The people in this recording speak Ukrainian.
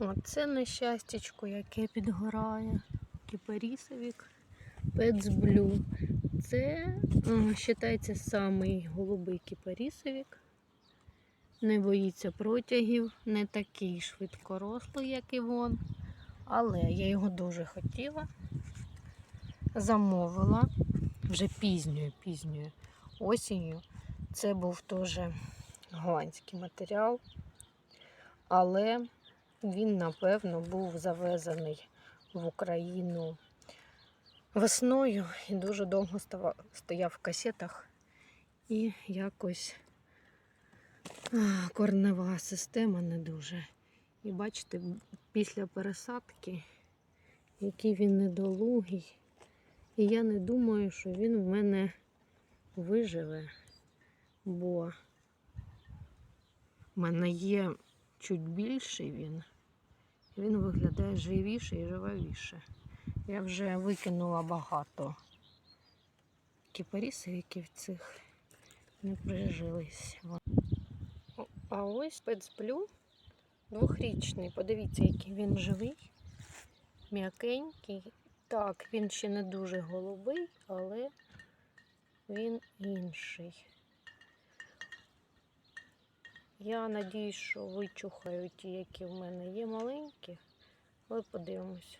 Оце нещастячко, яке підгорає. Кіпарісовік Пецблю. Це е, вважається самий голубий кіпарісовік. Не боїться протягів, не такий швидкорослий, як і вон. Але я його дуже хотіла. Замовила вже пізньою, пізньою осінню. Це був теж голландський матеріал, але він, напевно, був завезений в Україну весною і дуже довго стояв в касетах. І якось корнева система не дуже. І бачите, після пересадки, який він недолугий. І я не думаю, що він в мене виживе, бо в мене є чуть більший він. Він виглядає живіше і живавіше. Я вже викинула багато кіпарісовиків цих не прижились. А ось спецблю двохрічний. Подивіться, який він живий, м'якенький. Так, він ще не дуже голубий, але він інший. Я надіюсь, що вичухаю ті, які в мене є маленькі, але подивимось.